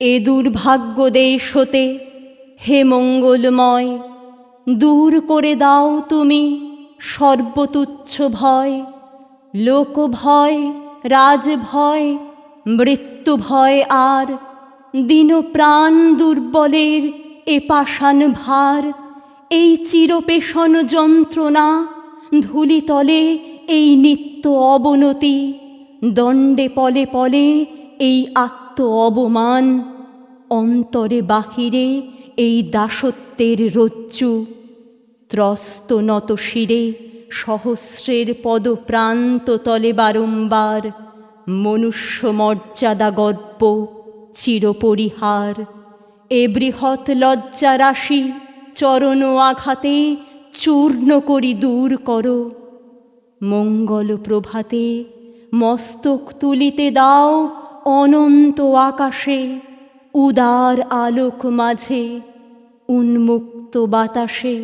এ দুর্ভাগ্য দেশ হতে হে মঙ্গলময়, দূর করে দাও তুমি সর্বতুচ্ছ ভয়, লোক ভয়, রাজ ভয়, মৃত্যু ভয় আর দিন প্রাণ দুর্বলের এ পাষাণ ভার, এই চিরপেশন যন্ত্রণা ধূলিতলে এই নিত্য অবনতি, দণ্ডে পলে পলে এই আত্ম অবমান। অন্তরে বাহিরে এই দাসত্বের রজ্জু। ত্রস্ত নত শিরে সহস্রের পদপ্রান্ত তলে বারম্বার মনুষ্য মর্যাদা গর্ব, চিরপরিহার। এ বৃহৎ লজ্জা রাশি চরণ আঘাতে চূর্ণ করি দূর করো। মঙ্গল প্রভাতে মস্তক তুলিতে দাও অনন্ত আকাশে। উদার আলোক মাঝে উন্মুক্ত বাতাসে